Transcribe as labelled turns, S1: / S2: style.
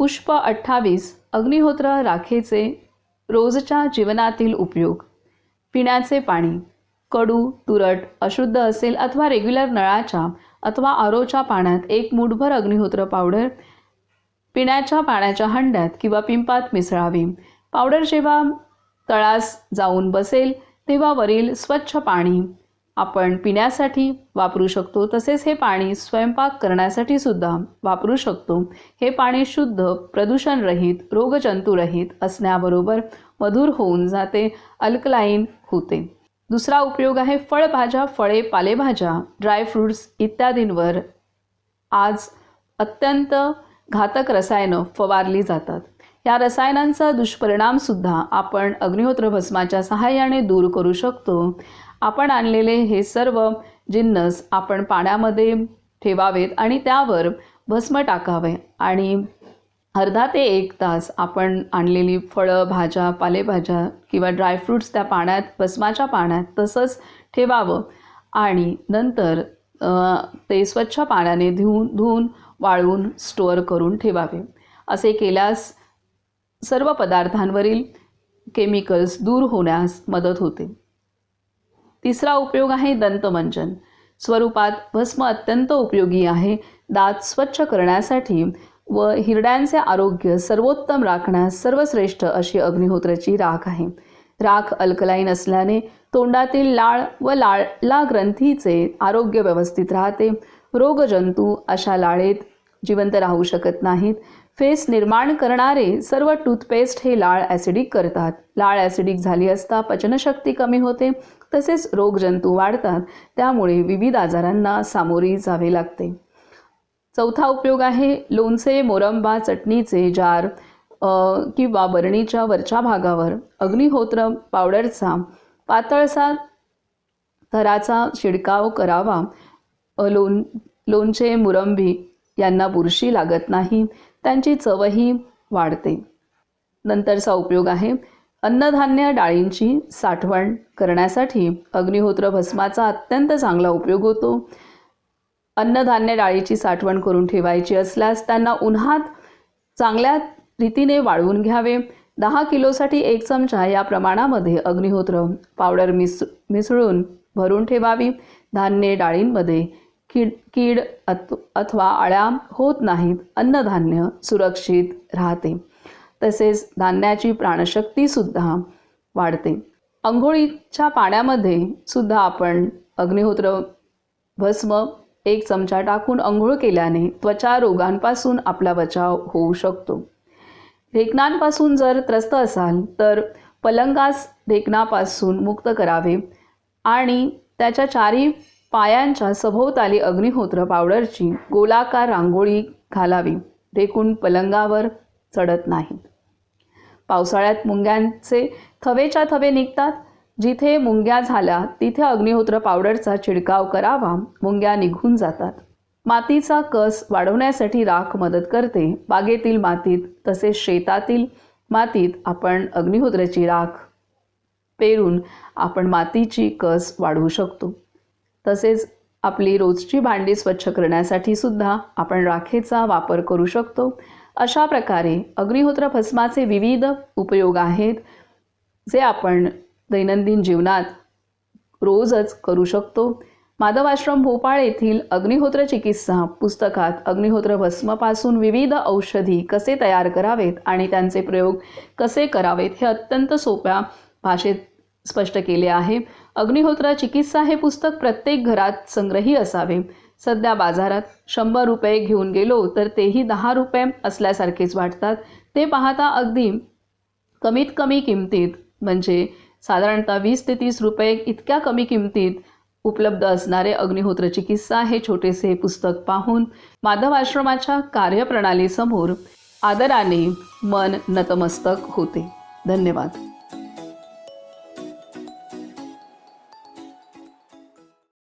S1: पुष्प अठ्ठावीस अग्निहोत्र राखेचे रोजच्या जीवनातील उपयोग. पिण्याचे पाणी कडू तुरट अशुद्ध असेल अथवा रेग्युलर नळाच्या अथवा आरोच्या पाण्यात एक मूठभर अग्निहोत्र पावडर पिण्याच्या पाण्याच्या हंड्यात किंवा पिंपात मिसळावी. पावडर जेव्हा तळास जाऊन बसेल तेव्हा वरील स्वच्छ पाणी आपण पिण्यासाठी वापरू शकतो. तसेच हे पाणी स्वयंपाक करण्यासाठी सुद्धा वापरू शकतो. हे पाणी शुद्ध प्रदूषणरहित रोगजंतुरहित असण्याबरोबर मधुर होऊन जाते अल्कलाईन होते. दुसरा उपयोग आहे फळभाज्या फळे पालेभाज्या ड्रायफ्रूट्स इत्यादींवर. आज अत्यंत घातक रसायनं फवारली जातात. या रसायनांचा दुष्परिणामसुद्धा आपण अग्निहोत्र भस्माच्या सहाय्याने दूर करू शकतो. आपण आणलेले हे सर्व जिन्नस आपण पाण्यामध्ये ठेवावेत आणि त्यावर भस्म टाकावे. आणि अर्धा ते एक तास आपण आणलेली फळं भाज्या पालेभाज्या किंवा ड्रायफ्रूट्स त्या पाण्यात भस्माच्या पाण्यात तसंच ठेवावं. आणि नंतर ते स्वच्छ पाण्याने धुवून धुवून वाळवून स्टोअर करून ठेवावे. असे केल्यास सर्व पदार्थांवरील केमिकल्स दूर होण्यास मदत होते. तिसरा उपयोग आहे दंतमंजन. स्वरूपात भस्म अत्यंत उपयोगी आहे. दात स्वच्छ करण्यासाठी व हिरड्यांचे आरोग्य सर्वोत्तम राखण्यास सर्वश्रेष्ठ अशी अग्निहोत्राची राख आहे. राख अल्कलाईन असल्याने तोंडातील लाळ व लाळला ग्रंथीचे आरोग्य व्यवस्थित राहते. रोगजंतू अशा लाळेत जिवंत राहू शकत नाहीत. फेस निर्माण करणारे सर्व टूथपेस्ट हे लाळ ॲसिडिक करतात. लाळ ॲसिडिक झाली असता पचनशक्ती कमी होते तसेच रोगजंतू वाढतात त्यामुळे विविध आजारांना सामोरी जावे लागते. चौथा उपयोग आहे लोणचे मोरंबा चटणीचे जार किंवा बरणीच्या वरच्या भागावर अग्निहोत्र पावडरचा पातळसा थराचा शिडकाव करावा. लोण लोणचे मुरंबी यांना बुरशी लागत नाही. त्यांची चवही वाढते. नंतरचा उपयोग आहे अन्नधान्य डाळींची साठवण करण्यासाठी. अग्निहोत्र भस्माचा अत्यंत चांगला उपयोग होतो. अन्नधान्य डाळीची साठवण करून ठेवायची असल्यास त्यांना उन्हात चांगल्या रीतीने वाळवून घ्यावे. दहा किलोसाठी एक चमचा या प्रमाणामध्ये अग्निहोत्र पावडर मिस मिसळून भरून ठेवावी. धान्य डाळींमध्ये कीड कीड अथवा आळ्या होत नाहीत अन्नधान्य सुरक्षित राहते. तसेच धान्याची प्राणशक्तीसुद्धा वाढते. अंघोळीच्या पाण्यामध्ये सुद्धा आपण अग्निहोत्र भस्म एक चमचा टाकून अंघोळ केल्याने त्वचा रोगांपासून आपला बचाव होऊ शकतो. ढेकणांपासून जर त्रस्त असाल तर पलंगास ढेकणापासून मुक्त करावे आणि त्याच्या चारी पायांच्या सभोवताली अग्निहोत्र पावडरची गोलाकार रांगोळी घालावी. रेकून पलंगावर चढत नाहीत पावसाळ्यात मुंग्यांचे थवेच्या थवे निघतात. जिथे मुंग्या झाल्या तिथे अग्निहोत्र पावडरचा छिडकाव करावा. मुंग्या निघून जातात. मातीचा कस वाढवण्यासाठी राख मदत करते. बागेतील मातीत तसेच शेतातील मातीत आपण अग्निहोत्राची राख पेरून आपण मातीची कस वाढवू शकतो. तसेच आपली रोजची भांडी स्वच्छ करण्यासाठी सुद्धा आपण राखेचा वापर करू शकतो. अशा प्रकारे अग्निहोत्र भस्माचे विविध उपयोग आहेत जे आपण दैनंदिन जीवनात रोजच करू शकतो. माधव आश्रम भोपाळ येथील अग्निहोत्र चिकित्सा पुस्तकात अग्निहोत्र भस्मपासून विविध औषधी कसे तयार करावेत आणि त्यांचे प्रयोग कसे करावेत हे अत्यंत सोप्या भाषेत स्पष्ट केले आहे. अग्निहोत्र चिकित्सा हे पुस्तक प्रत्येक घरात संग्रही असावे. सध्या बाजारात शंभर रुपये घेऊन गेलो तर तेही दहा रुपये असल्यासारखेच वाटतात. ते पाहता अगदी कमीत कमी किमतीत म्हणजे साधारणतः वीस ते तीस रुपये इतक्या कमी किमतीत उपलब्ध असणारे अग्निहोत्र चिकित्सा हे छोटेसे पुस्तक पाहून माधव आश्रमाच्या कार्यप्रणालीसमोर आदराने मन नतमस्तक होते. धन्यवाद.